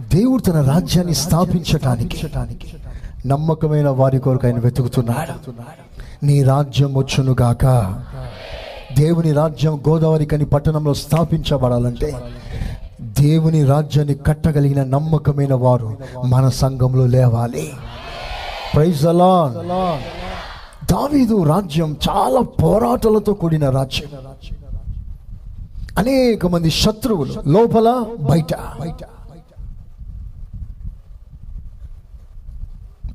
దేవుడు తన రాజ్యాన్ని స్థాపించటానికి నమ్మకమైన వారి కొరకు ఆయన వెతుకుతున్నాడు. నీ రాజ్యం వచ్చును గాక. దేవుని రాజ్యం గోదావరి కని పట్టణంలో స్థాపించబడాలంటే దేవుని రాజ్యాన్ని కట్టగలిగిన నమ్మకమైన వారు మన సంఘంలో లేవాలి. ప్రైజ్ అలా దావీదు రాజ్యం చాలా పోరాటాలతో కూడిన రాజ్యం. అనేక మంది శత్రువులు లోపల బయట.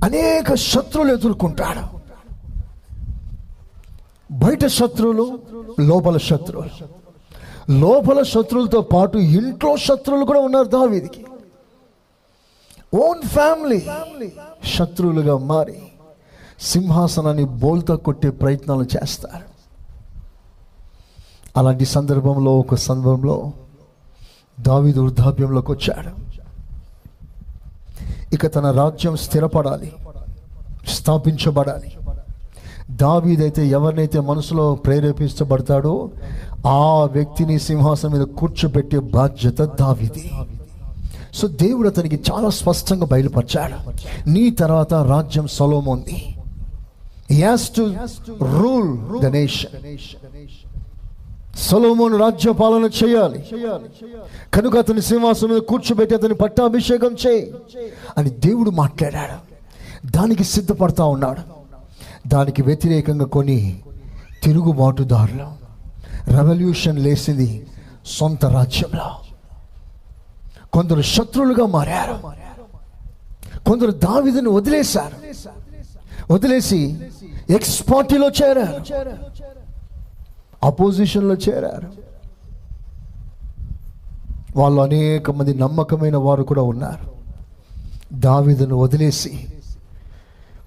అనేక శత్రువులు ఎదుర్కొంటాడు. బయట శత్రువులు లోపల శత్రువులు. లోపల శత్రువులతో పాటు ఇంట్లో శత్రువులు కూడా ఉన్నారు దావీదికి. ఓన్ ఫ్యామిలీ శత్రువులుగా మారి సింహాసనాన్ని బోల్తా కొట్టే ప్రయత్నాలు చేస్తారు. అలాంటి సందర్భంలో ఒక సందర్భంలో దావీదు వృద్ధాప్యంలోకి వచ్చాడు. ఇక తన రాజ్యం స్థిరపడాలి స్థాపించబడాలి. దావీదైతే ఎవరినైతే మనసులో ప్రేరేపించబడతాడో ఆ వ్యక్తిని సింహాసనం మీద కూర్చోబెట్టే బాధ్యత దావీది. సో దేవుడు అతనికి చాలా స్పష్టంగా బయలుపరిచాడు. నీ తర్వాత రాజ్యం సొలోమోంది. As to rule the nation Solomon రాజ్య పాలన చేయాలి. కనుక అతని సింహాసనం మీద కూర్చోబెట్టి అతని పట్టాభిషేకం చేయి అని దేవుడు మాట్లాడాడు. దానికి సిద్ధపడతా ఉన్నాడు. దానికి వ్యతిరేకంగా కొన్ని తిరుగుబాటుదారులు రెవల్యూషన్ లేసింది సొంత రాజ్యంలో. కొందరు శత్రువులుగా మారారు. కొందరు దావిదని వదిలేశారు. వదిలేసి ఎక్స్ పార్టీలో చేరారు. అపోజిషన్లో చేరారు. వాళ్ళు అనేక మంది నమ్మకమైన వారు కూడా ఉన్నారు. దావిదను వదిలేసి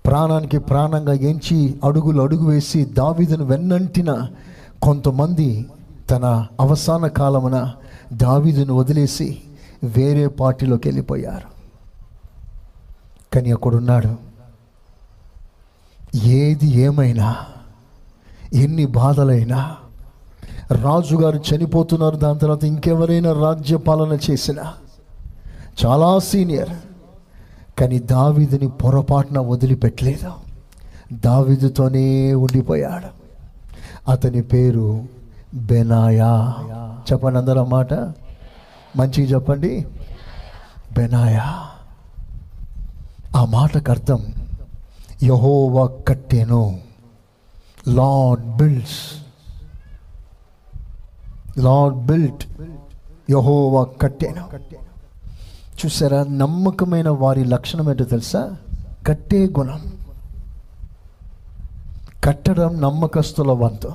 ప్రాణానికి ప్రాణంగా ఎంచి అడుగులు అడుగు వేసి దావిదను వెన్నంటిన కొంతమంది తన అవసాన కాలమున దావిదును వదిలేసి వేరే పార్టీలోకి వెళ్ళిపోయారు. కానీ అక్కడున్నాడు. ఏది ఏమైనా ఎన్ని బాధలైనా రాజుగారు చనిపోతున్నారు. దాని తర్వాత ఇంకెవరైనా రాజ్య పాలన చేసిన? చాలా సీనియర్. కానీ దావీదుని పొరపాటున వదిలిపెట్టలేదు? దావీదుతోనే ఉండిపోయాడు. అతని పేరు బెనాయా. చెప్పండి అందరూ మాట. మంచిగా చెప్పండి. బెనాయా. ఆ మాటకు అర్థం యహోవా కట్టెను. లార్డ్ బిల్డ్స్ లార్డ్ బిల్ట్ యహోవా కట్టేను. చూసారా నమ్మకమైన వారి లక్షణం ఏంటో తెలుసా? కట్టే గుణం. కట్టడం నమ్మకస్తుల వంతు.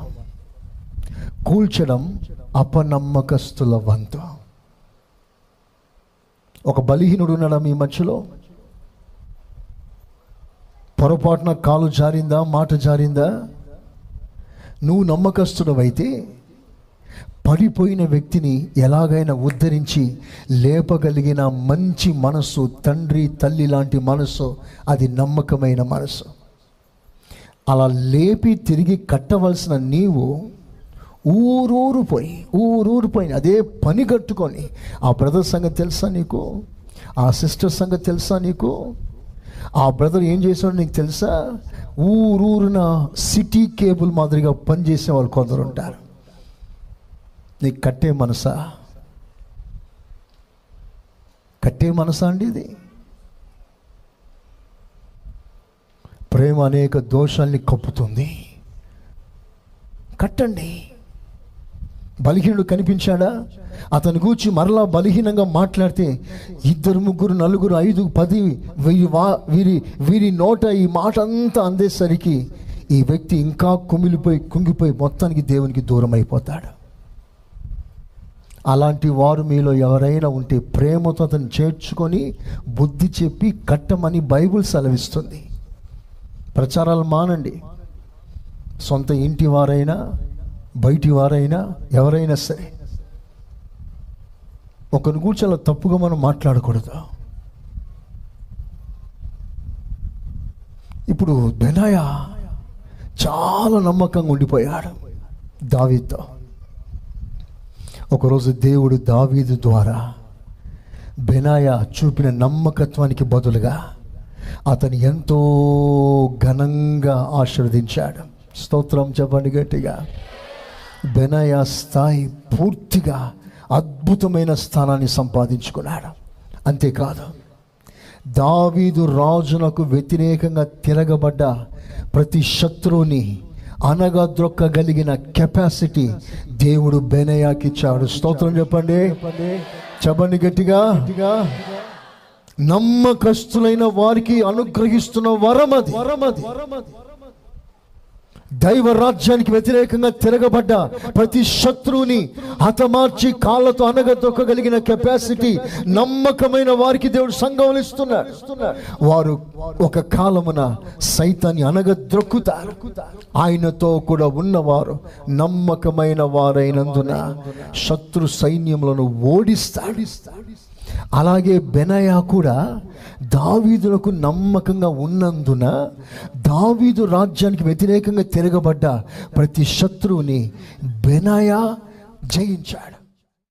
కూల్చడం అపనమ్మకస్తుల వంతు. ఒక బలహీనుడు ఉన్నాడా మీ మధ్యలో? పొరపాటున కాలు జారిందా? మాట జారిందా? నువ్వు నమ్మకస్తుడవైతే పడిపోయిన వ్యక్తిని ఎలాగైనా ఉద్ధరించి లేపగలిగిన మంచి మనస్సు తండ్రి తల్లి లాంటి మనస్సు అది నమ్మకమైన మనస్సు. అలా లేపి తిరిగి కట్టవలసిన నీవు ఊరూరు పోయి ఊరూరు పోయి అదే పని కట్టుకొని ఆ బ్రదర్ సంగతి తెలుసా నీకు? ఆ సిస్టర్ సంగతి తెలుసా నీకు? ఆ బ్రదర్ ఏం చేశాడో నీకు తెలుసా? ఊరూరున సిటీ కేబుల్ మాదిరిగా పనిచేసే వాళ్ళు కొందరు ఉంటారు. నీకు కట్టే మనసా? కట్టే మనసా అండి ఇది? ప్రేమ అనేక దోషాల్ని కప్పుతుంది. కట్టండి. బలహీనుడు కనిపించాడా? అతని గూర్చి మరలా బలహీనంగా మాట్లాడితే ఇద్దరు ముగ్గురు నలుగురు ఐదు పది వీరి వా వీరి వీరి నోట ఈ మాట అంతా అందేసరికి ఈ వ్యక్తి ఇంకా కుమిలిపోయి కుంగిపోయి మొత్తానికి దేవునికి దూరం అయిపోతాడు అలాంటి వారు మీలో ఎవరైనా ఉంటే ప్రేమతో అతను చేర్చుకొని బుద్ధి చెప్పి కట్టమని బైబుల్ సెలవిస్తుంది. ప్రచారాలు మానండి. సొంత ఇంటి వారైనా బయటి వారైనా ఎవరైనా సరే ఒకరిని కూర్చో అలా తప్పుగా మనం మాట్లాడకూడదు. ఇప్పుడు బెనాయ చాలా నమ్మకంగా ఉండిపోయాడు దావితో ఒకరోజు దేవుడు దావీదు ద్వారా బెనాయా చూపిన నమ్మకత్వానికి బదులుగా అతను ఎంతో ఘనంగా ఆశీర్వదించాడు. స్తోత్రం చెప్పండి గట్టిగా. బెనాయా స్థాయి పూర్తిగా అద్భుతమైన స్థానాన్ని సంపాదించుకున్నాడు. అంతేకాదు దావీదు రాజునకు వ్యతిరేకంగా తిరగబడ్డ ప్రతి శత్రువుని అనగద్రొక్కగలిగిన కెపాసిటీ దేవుడు బెనయాకి ఇచ్చాడు. స్తోత్రం చెప్పండి. చెప్పండి గట్టిగా. నమ్మకస్తులైన వారికి అనుగ్రహిస్తున్న వరమది వరమది. దైవ రాజ్యానికి వ్యతిరేకంగా తిరగబడ్డ ప్రతి శత్రువుని హతమార్చి కాళ్ళతో అనగదొక్కగలిగిన కెపాసిటీ నమ్మకమైన వారికి దేవుడు సంఘం ఇస్తున్నాడు వారు ఒక కాలమున సైతాన్ని అనగద్రొక్కుతారు ఆయనతో కూడా ఉన్నవారు నమ్మకమైన వారైనందున శత్రు సైన్యములను ఓడిస్తాడు అలాగే బెనయా కూడా దావీదులకు నమ్మకంగా ఉన్నందున దావీదు రాజ్యానికి వ్యతిరేకంగా తిరగబడ్డ ప్రతి శత్రువుని బెనయా జయించాడు.